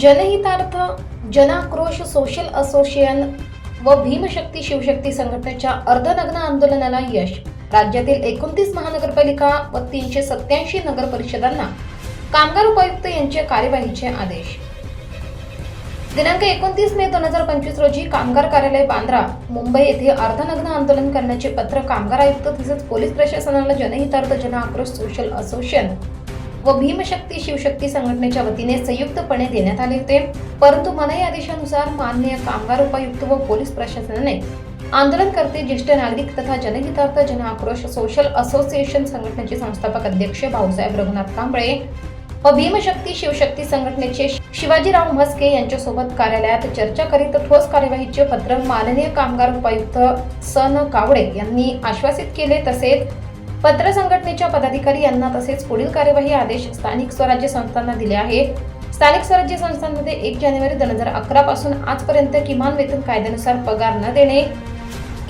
जनहितार्थ जनाक्रोश social association व भीमशक्ती शिवशक्ती संघटनेच्या अर्धनग्न आंदोलनाला यश. राज्यातील एकोणतीस महानगरपालिका व तीनशे सत्याऐंशी नगर परिषदांना कामगार उपायुक्त यांचे कार्यवाहीचे आदेश. दिनांक एकोणतीस मे दोन हजार पंचवीस रोजी कामगार कार्यालय बांद्रा मुंबई येथे अर्धनग्न आंदोलन करण्याचे पत्र कामगार आयुक्त तसेच पोलीस प्रशासनाला जनहितार्थ जन आक्रोश सोशल असोसिएशन व भीमशक्ती शिवशक्ती संघटनेच्या वतीने संयुक्तपणे देण्यात आले होते. परंतु मनाई आदेशानुसार माननीय कामगार उपायुक्त व पोलीस प्रशासनाने आंदोलनकर्ते ज्येष्ठ नागरिक तथा जनहितार्थ जन आक्रोश सोशल असोसिएशन संघटनेचे संस्थापक अध्यक्ष भाऊसाहेब रघुनाथ कांबळे व भीमशक्ती शिवशक्ती संघटनेचे शिवाजीराव म्हस्के यांच्यासोबत कार्यालयात चर्चा करीत ठोस कार्यवाहीचे पत्र माननीय कामगार उपायुक्त सन कावडे यांनी आश्वासित केले. तसेच पत्र संघटनेच्या पदाधिकारी यांना तसेच पुढील कार्यवाही आदेश स्थानिक स्वराज्य संस्थांना दिले आहे स्थानिक स्वराज्य संस्थांमध्ये एक जानेवारी दोन हजार अकरा पासून आजपर्यंत किमान वेतन कायद्यानुसार पगार न देणे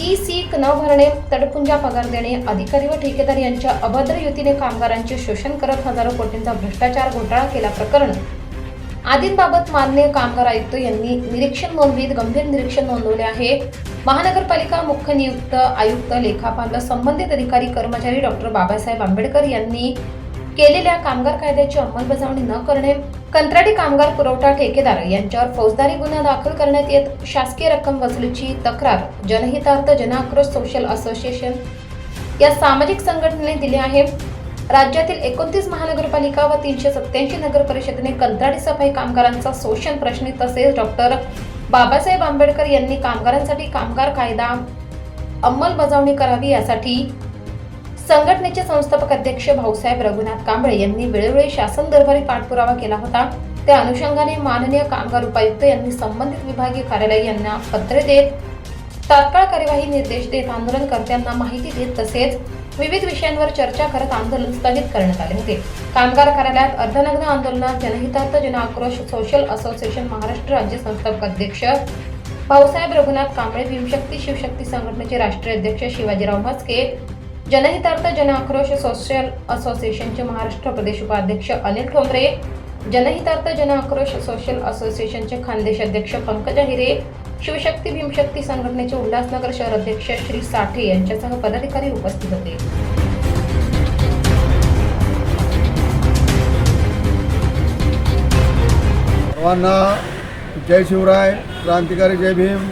ई सीक न भरणे तडपुंजा पगार देणे अधिकारी व ठेकेदार यांच्या अभद्र युतीने कामगारांचे शोषण करत हजारो कोटींचा भ्रष्टाचार घोटाळा केला प्रकरण. आदींबाबत मान्य कामगार आयुक्त यांनी निरीक्षण नोंदवीत गंभीर निरीक्षण नोंदवले आहे. महानगरपालिका मुख्य नियुक्त आयुक्त लेखापाल व संबंधित अधिकारी कर्मचारी डॉक्टर बाबासाहेब आंबेडकर यांनी केलेल्या कामगार कायद्याची अंमलबजावणी न करणे कंत्राटी कामगार पुरवठा ठेकेदार यांच्यावर फौजदारी गुन्हा दाखल करण्यात येत शासकीय रक्कम वसुलीची तक्रार जनहितार्थ जनाक्रोश सोशल असोसिएशन या सामाजिक संघटनेने दिली आहे. राज्यातील एकोणतीस महानगरपालिका व तीनशे सत्याऐंशी नगर परिषदेने कंत्राटी सफाई कामगारांचा शोषण प्रश्नी तसेच डॉक्टर बाबासाहेब आंबेडकर यांनी कामगारांसाठी कामगार कायदा अंमलबजावणी करावी यासाठी संघटनेचे संस्थापक अध्यक्ष भाऊसाहेब रघुनाथ कांबळे यांनी वेळोवेळी शासन दरबारी पाठपुरावा केला होता. त्या अनुषंगाने माननीय कामगार उपायुक्त यांनी संबंधित विभागीय कार्यालय यांना पत्र देत तात्काळ कार्यवाही निर्देश देत आंदोलनकर्त्यांना माहिती देत तसेच विविध विषयांवर चर्चा करत आंदोलन स्थगित करण्यात आले होते. कामगार कार्यालयात अर्धनग्न आंदोलनात जनहितार्थ जन आक्रोश सोशल असोसिएशन महाराष्ट्र राज्य संस्थापक अध्यक्ष भाऊसाहेब रघुनाथ कांबळे भीमशक्ती शिवशक्ती संघटनेचे राष्ट्रीय अध्यक्ष शिवाजीराव म्हस्के जनहितार्थ जन आक्रोश सोशल असोसिएशनचे महाराष्ट्र प्रदेश उपाध्यक्ष अनिल ठोंबरे जनहितार्थ जन आक्रोश सोशल असोसिएशनचे खानदेश अध्यक्ष पंकजा हिरे शिवशक्ती भीमशक्ती संघटनेचे उल्हासनगर शहर अध्यक्ष श्री साठे यांच्यासह पदाधिकारी उपस्थित होते. सर्वांना जय शिवराय क्रांतिकारी जय भीम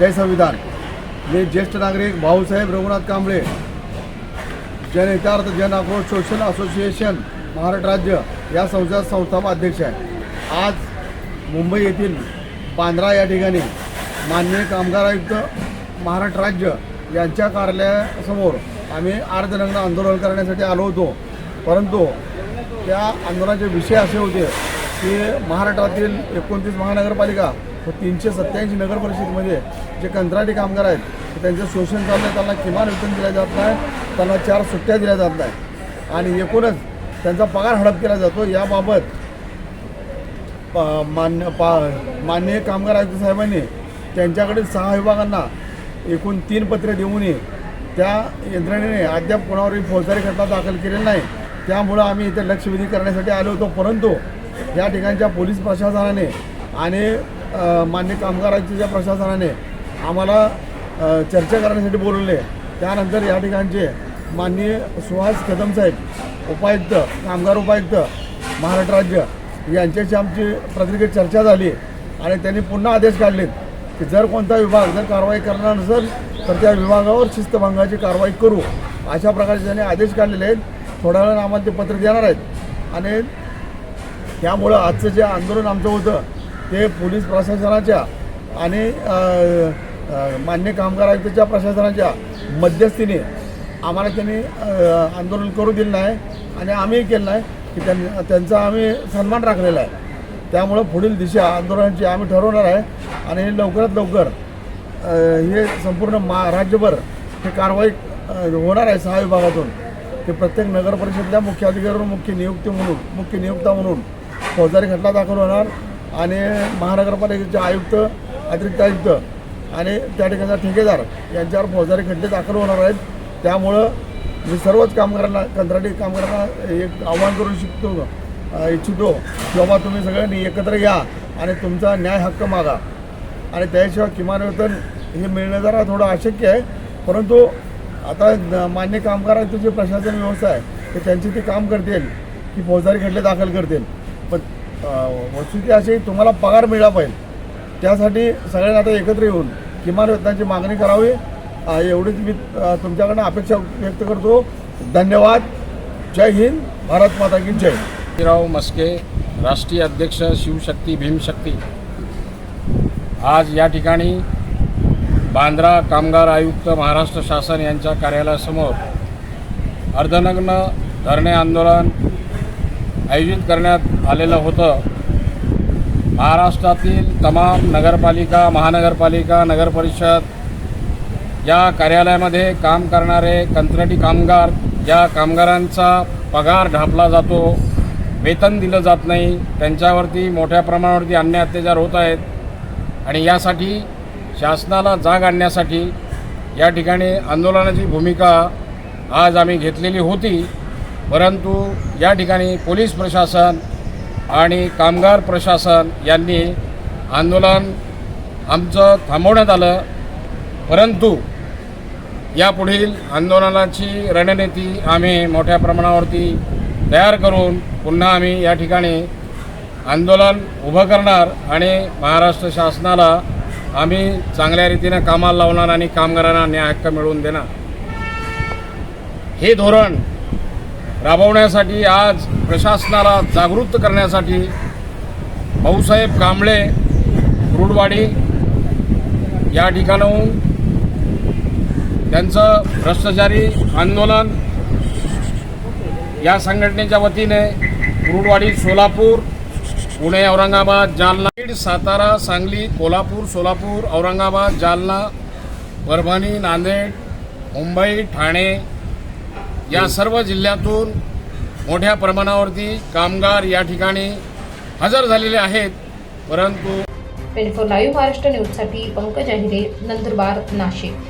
जय संविधान. मी ज्येष्ठ नागरिक भाऊसाहेब रघुनाथ कांबळे. जनहितार्थ जन आक्रोश सोशल असोसिएशन महाराष्ट्र राज्य या संस्था संस्थापक अध्यक्ष आहे आज मुंबई येथील बांद्रा या ठिकाणी माननीय कामगार आयुक्त महाराष्ट्र राज्य यांच्या कार्यालयासमोर आम्ही अर्धनग्न आंदोलन करण्यासाठी आलो होतो. परंतु त्या आंदोलनाचे विषय असे होते की महाराष्ट्रातील एकोणतीस महानगरपालिका व तीनशे सत्याऐंशी नगर परिषदेमध्ये जे कंत्राटी कामगार आहेत त्यांचं शोषण चाललं आहे त्यांना किमान वेतन दिलं जात नाही त्यांना चार सुट्ट्या दिल्या जात नाही आणि एकूणच त्यांचा पगार हडप केला जातो. याबाबत मान्य पा माननीय कामगार आयुक्त साहेबांनी त्यांच्याकडील सहा विभागांना एकूण तीन पत्रे देऊनही त्या यंत्रणेने अद्याप कोणावरही फौजदारी खटला दाखल केलेला नाही. त्यामुळं आम्ही इथे लक्षवेधी करण्यासाठी आलो होतो. परंतु या ठिकाणच्या पोलीस प्रशासनाने आणि मान्य कामगार प्रशासनाने आम्हाला चर्चा करण्यासाठी बोलवले. त्यानंतर या ठिकाणचे माननीय सुहास कदम साहेब उपायुक्त कामगार उपायुक्त महाराष्ट्र राज्य यांच्याशी आमची प्रतिनिधी चर्चा झाली आणि त्यांनी पुन्हा आदेश काढलेत की जर कोणता विभाग जर कारवाई करणार नसेल तर त्या विभागावर शिस्तभंगाची कारवाई करू अशा प्रकारचे त्यांनी आदेश काढलेले आहेत. थोड्या वेळानं आम्हाला ते पत्र देणार आहेत. आणि त्यामुळं आजचं जे आंदोलन आमचं होतं ते पोलीस प्रशासनाच्या आणि मान्य कामगार आयुक्ताच्या प्रशासनाच्या मध्यस्थीने आम्हाला त्यांनी आंदोलन करू दिलं नाही. आणि आम्ही केलं आहे की त्यांनी त्यांचा आम्ही सन्मान राखलेला आहे. त्यामुळं पुढील दिशा आंदोलनाची आम्ही ठरवणार आहे आणि लवकरात लवकर हे संपूर्ण मा राज्यभर हे कारवाई होणार आहे सहा विभागातून. ते प्रत्येक नगरपरिषदेच्या मुख्य अधिकारी मुख्य नियुक्ती म्हणून मुख्य नियुक्ता म्हणून फौजदारी खटला दाखल होणार आणि महानगरपालिकेचे आयुक्त अतिरिक्त आयुक्त आणि त्या ठिकाणचा ठेकेदार यांच्यावर फौजदारी खटले दाखल होणार आहेत. त्यामुळं मी सर्वच कामगारांना कंत्राटी कामगारांना एक आव्हान करू शकतो. इच्छितो. की बाबा तुम्ही सगळ्यांनी एकत्र या आणि तुमचा न्याय हक्क मागा. आणि त्याशिवाय किमान वेतन हे मिळणं जरा थोडं अशक्य आहे. परंतु आता मान्य कामगारांची जी प्रशासन व्यवस्था आहे ते त्यांची ते काम करतील की फौजदारी खटले दाखल करतील. पण वस्तुस्थिती अशी तुम्हाला पगार मिळाला पाहिजे. त्यासाठी सगळ्यांना आता एकत्र येऊन किमान वेतनाची मागणी करावी. एवढीच मी तुमच्याकडनं अपेक्षा व्यक्त करतो. धन्यवाद. जय हिंद. भारत माता की जय. राव मस्के राष्ट्रीय अध्यक्ष शिवशक्ती भीमशक्ती. आज या ठिकाणी बांद्रा कामगार आयुक्त महाराष्ट्र शासन यांच्या कार्यालयासमोर अर्धनग्न धरणे आंदोलन आयोजित करण्यात आलेलं होतं. महाराष्ट्रातील तमाम नगरपालिका महानगरपालिका नगरपरिषद या कार्यालयामध्ये काम करणारे कंत्राटी कामगार या कामगारांचा पगार ढापला जातो वेतन दिलं जात नाही त्यांच्यावरती मोठ्या प्रमाणावरती अन्याय अत्याचार होत आहेत आणि यासाठी शासनाला जाग आणण्यासाठी या ठिकाणी आंदोलनाची भूमिका आज आम्ही घेतलेली होती. परंतु या ठिकाणी पोलीस प्रशासन आणि कामगार प्रशासन यांनी आंदोलन आमचं थांबवण्यात आलं. परंतु यापुढील आंदोलनाची रणनीती आम्ही मोठ्या प्रमाणावरती तयार करून पुन्हा आम्ही या ठिकाणी आंदोलन उभं करणार आणि महाराष्ट्र शासनाला आम्ही चांगल्या रीतीनं कामाला लावणार आणि कामगारांना न्याय हक्क मिळवून देणार. हे धोरण राबवण्यासाठी आज प्रशासनाला जागृत करण्यासाठी भाऊसाहेब कांबळे रुडवाडी या ठिकाणाहून त्यांचं भ्रष्टाचारी आंदोलन या संघटनेच्या वतीने कुरुडवाडी सोलापूर पुणे औरंगाबाद जालना बीड सातारा सांगली कोल्हापूर सोलापूर औरंगाबाद जालना परभणी नांदेड मुंबई ठाणे या सर्व जिल्ह्यातून मोठ्या प्रमाणावरती कामगार या ठिकाणी हजर झालेले आहेत. परंतु ट्वेंटी फोर लाईव्ह महाराष्ट्र न्यूजसाठी पंकज अहिरे नंदुरबार नाशिक.